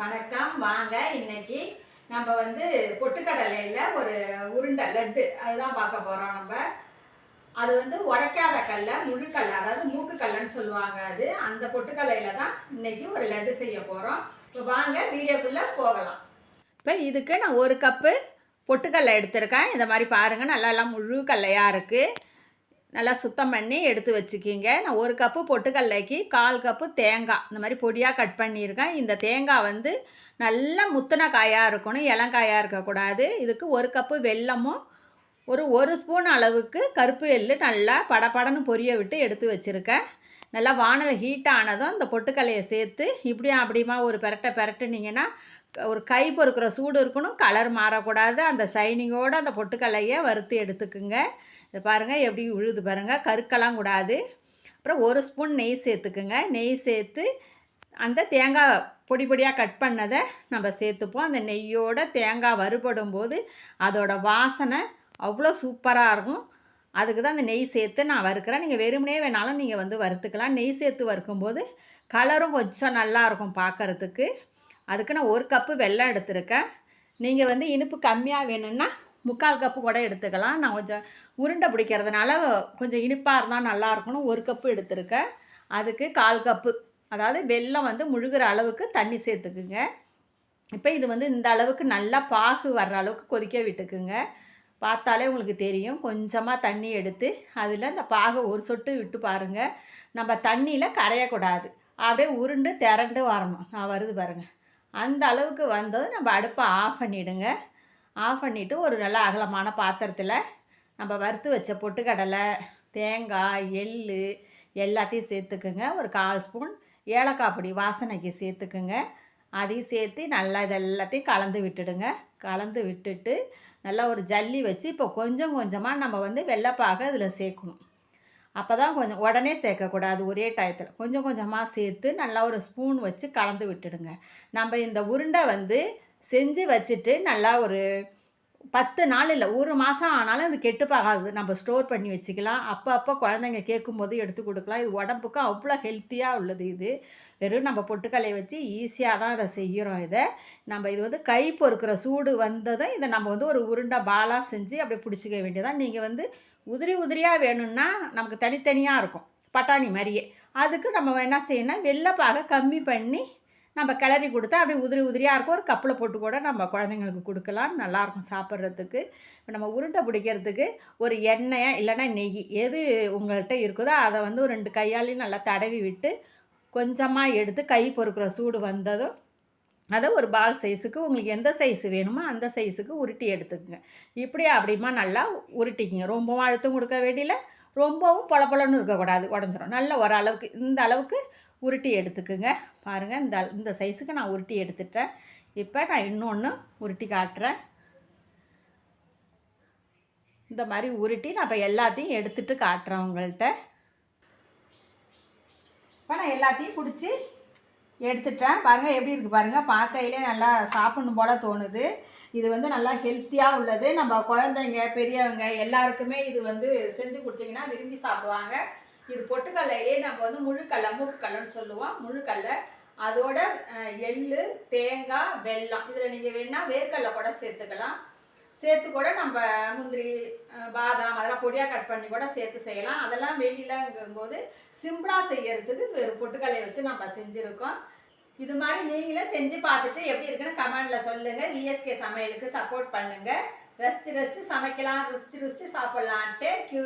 வணக்கம். வாங்க இன்னைக்கு நம்ம வந்து பொட்டுக்கடலையில் ஒரு உருண்டை லட்டு. அதுதான் பார்க்க போகிறோம் நம்ம. அது வந்து உடைக்காத கல்லை முழுக்கல்ல அதாவது மூக்கு கல்லைன்னு சொல்லுவாங்க அது. அந்த பொட்டுக்கல்லையில் தான் இன்னைக்கு ஒரு லட்டு செய்ய போகிறோம் இப்போ வாங்க வீடியோக்குள்ளே போகலாம். இப்போ இதுக்கு நான் ஒரு கப்பு பொட்டுக்கல்லை எடுத்திருக்கேன். இந்த மாதிரி பாருங்கள் நல்லா எல்லாம் முழு கல்லையாக இருக்குது நல்லா சுத்தம் பண்ணி எடுத்து வச்சுக்கிங்க. நான் ஒரு கப்பு பொட்டுக்கல்லைக்கு கால் கப்பு தேங்காய். இந்த மாதிரி பொடியாக கட் பண்ணியிருக்கேன். இந்த தேங்காய் வந்து நல்லா முத்தின காயாக இருக்கணும் இளங்காயாக இருக்கக்கூடாது. இதுக்கு ஒரு கப்பு வெல்லமும் ஒரு ஒரு ஸ்பூன் அளவுக்கு கருப்பு எள்ளு நல்லா படபடன்னு பொரிய விட்டு எடுத்து வச்சுருக்கேன். நல்லா வானல் ஹீட் ஆனதும் இந்த பொட்டுக்கல்லையை சேர்த்து இப்படியும் அப்படியுமா ஒரு பெரட்டை பெரட்டுனீங்கன்னா ஒரு கை பொறுக்கிற சூடு இருக்கணும் கலர் மாறக்கூடாது. அந்த ஷைனிங்கோடு அந்த பொட்டுக்கலையை வறுத்து எடுத்துக்குங்க. இது பாருங்கள் எப்படி உழுது பாருங்கள் கருக்கெல்லாம் கூடாது. அப்புறம் ஒரு ஸ்பூன் நெய் சேர்த்துக்குங்க. நெய் சேர்த்து அந்த தேங்காய் பொடி பொடியாக கட் பண்ணதை நம்ம சேர்த்துப்போம். அந்த நெய்யோட தேங்காய் வறுபடும் போது அதோட வாசனை அவ்வளோ சூப்பராக இருக்கும். அதுக்கு தான் அந்த நெய் சேர்த்து நான் வறுக்கிறேன். நீங்கள் வெறுமனே வேணாலும் நீங்கள் வந்து வறுத்துக்கலாம். நெய் சேர்த்து வறுக்கும்போது கலரும் கொஞ்சம் நல்லாயிருக்கும் பார்க்குறதுக்கு பார்க்கறதுக்கு அதுக்கு நான் ஒரு கப்பு வெள்ளம் எடுத்திருக்கேன். நீங்கள் வந்து இனிப்பு கம்மியாக வேணும்னா முக்கால் கப்பு கூட எடுத்துக்கலாம். நான் கொஞ்சம் உருண்டை பிடிக்கிறதுனால கொஞ்சம் இனிப்பாக இருந்தால் நல்லா இருக்கணும் ஒரு கப்பு எடுத்துருக்கேன். அதுக்கு கால் கப்பு. அதாவது வெள்ளம் வந்து முழுகிற அளவுக்கு தண்ணி சேர்த்துக்குங்க. இப்போ இது வந்து இந்த அளவுக்கு நல்லா பாகு வர்ற அளவுக்கு கொதிக்க விட்டுக்குங்க. பார்த்தாலே உங்களுக்கு தெரியும். கொஞ்சமாக தண்ணி எடுத்து அதில் இந்த பாகை ஒரு சொட்டு விட்டு பாருங்கள் நம்ம தண்ணியில் கரையக்கூடாது அப்படியே உருண்டு திரண்டு வரணும். நான் வருது பாருங்கள் அந்த அளவுக்கு வந்தது நம்ம அடுப்பை ஆஃப் பண்ணிவிடுங்க ஆஃப் பண்ணிவிட்டு ஒரு நல்ல அகலமான பாத்திரத்தில் நம்ம வறுத்து வச்ச பொட்டுக்கடலை தேங்காய் எள் எல்லாத்தையும் சேர்த்துக்குங்க. ஒரு கால் ஸ்பூன் ஏலக்காய் பொடி வாசனைக்கு சேர்த்துக்குங்க. அதையும் சேர்த்து நல்லா இது எல்லாத்தையும் கலந்து விட்டுடுங்க. கலந்து விட்டுட்டு நல்லா ஒரு ஜல்லி வச்சு இப்போ கொஞ்சம் கொஞ்சமாக நம்ம வந்து வெள்ளைப்பாக இதில் சேர்க்கணும். அப்போ தான் கொஞ்சம் உடனே சேர்க்கக்கூடாது ஒரே டயத்தில். கொஞ்சம் கொஞ்சமாக சேர்த்து நல்லா ஒரு ஸ்பூன் வச்சு கலந்து விட்டுடுங்க. நம்ம இந்த உருண்டை வந்து செஞ்சு வச்சுட்டு நல்லா ஒரு பத்து நாள் இல்லை ஒரு மாதம் ஆனாலும் அது கெட்டுப்பாகாது. நம்ம ஸ்டோர் பண்ணி வச்சுக்கலாம். அப்போ அப்போ குழந்தைங்க கேட்கும்போது எடுத்து கொடுக்கலாம். இது உடம்புக்கு அவ்வளோ ஹெல்த்தியாக உள்ளது இது. வெறும் நம்ம பொட்டுக்கலையை வச்சு ஈஸியாக தான் அதை செய்கிறோம் இதை. நம்ம இது வந்து கை பொறுக்கிற சூடு வந்ததும் இதை நம்ம வந்து ஒரு உருண்டை பாலாக செஞ்சு அப்படியே பிடிச்சிக்க வேண்டியதான் நீங்கள் வந்து உதிரி உதிரியாக வேணும்னா நமக்கு தனித்தனியாக இருக்கும். பட்டாணி மாதிரியே. அதுக்கு நம்ம என்ன செய்யணும் வெள்ளைப்பாக கம்மி பண்ணி நம்ம கிளறி கொடுத்தா அப்படியே உதிரி உதிரியாக இருக்கும். ஒரு கப்பில் போட்டு கூட நம்ம குழந்தைங்களுக்கு கொடுக்கலாம். நல்லாயிருக்கும் சாப்பிட்றதுக்கு. இப்போ நம்ம உருண்டை பிடிக்கிறதுக்கு ஒரு எண்ணெய் இல்லைன்னா நெய் எது உங்கள்கிட்ட இருக்குதோ அதை வந்து ஒரு ரெண்டு கையாலையும் நல்லா தடவி விட்டு கொஞ்சமாக எடுத்து கை பொறுக்கிற சூடு வந்ததும் அதை ஒரு பால் சைஸுக்கு உங்களுக்கு எந்த சைஸ் வேணுமோ அந்த சைஸுக்கு உருட்டி எடுத்துக்கோங்க. இப்படி அப்படிமா நல்லா உருட்டிக்கிங்க. ரொம்பவும் அழுத்தம் கொடுக்க வேண்டியில ரொம்பவும் பளபளன்னு இருக்கக்கூடாது உடஞ்சிரும். நல்ல ஒரு அளவுக்கு இந்த அளவுக்கு உருட்டி எடுத்துக்குங்க. பாருங்கள் இந்த இந்த சைஸுக்கு நான் உருட்டி எடுத்துட்டேன். இப்போ நான் இன்னொன்று உருட்டி காட்டுறேன். இந்த மாதிரி உருட்டி நான் இப்போ எல்லாத்தையும் எடுத்துகிட்டு காட்டுறேன் உங்கள்கிட்ட இப்போ நான் எல்லாத்தையும் பிடிச்சி எடுத்துட்டேன். பாருங்கள் எப்படி இருக்குது பாருங்கள் பார்க்கையிலே நல்லா சாப்பிடணும் போல் தோணுது. இது வந்து நல்லா ஹெல்த்தியாக உள்ளது. நம்ம குழந்தைங்க பெரியவங்க எல்லாருக்குமே இது வந்து செஞ்சு கொடுத்தீங்கன்னா விரும்பி சாப்பிடுவாங்க. இது பொட்டுக்கல்லையே நம்ம வந்து முழுக்கல்லை மூக்குக்கல்லைன்னு சொல்லுவோம். முழுக்கல்லை அதோட எள் தேங்காய் வெல்லம். இதில் நீங்கள் வேணால் வேர்க்கடலை கூட சேர்த்துக்கலாம். சேர்த்து கூட நம்ம முந்திரி பாதாம் அதெல்லாம் பொடியாக கட் பண்ணி கூட சேர்த்து செய்யலாம். அதெல்லாம் வேண்டிலங்கும்போது சிம்பிளாக செய்யறதுக்கு இது ஒரு வச்சு நம்ம செஞ்சுருக்கோம். இது மாதிரி நீங்களே செஞ்சு பார்த்துட்டு எப்படி இருக்குன்னு கமெண்டில் சொல்லுங்கள் விஎஸ்கே சமையலுக்கு சப்போர்ட் பண்ணுங்கள் ரசித்து ரசித்து சமைக்கலாம். ருசிச்சு ருசித்து சாப்பிட்லான்ட்டு க்யூ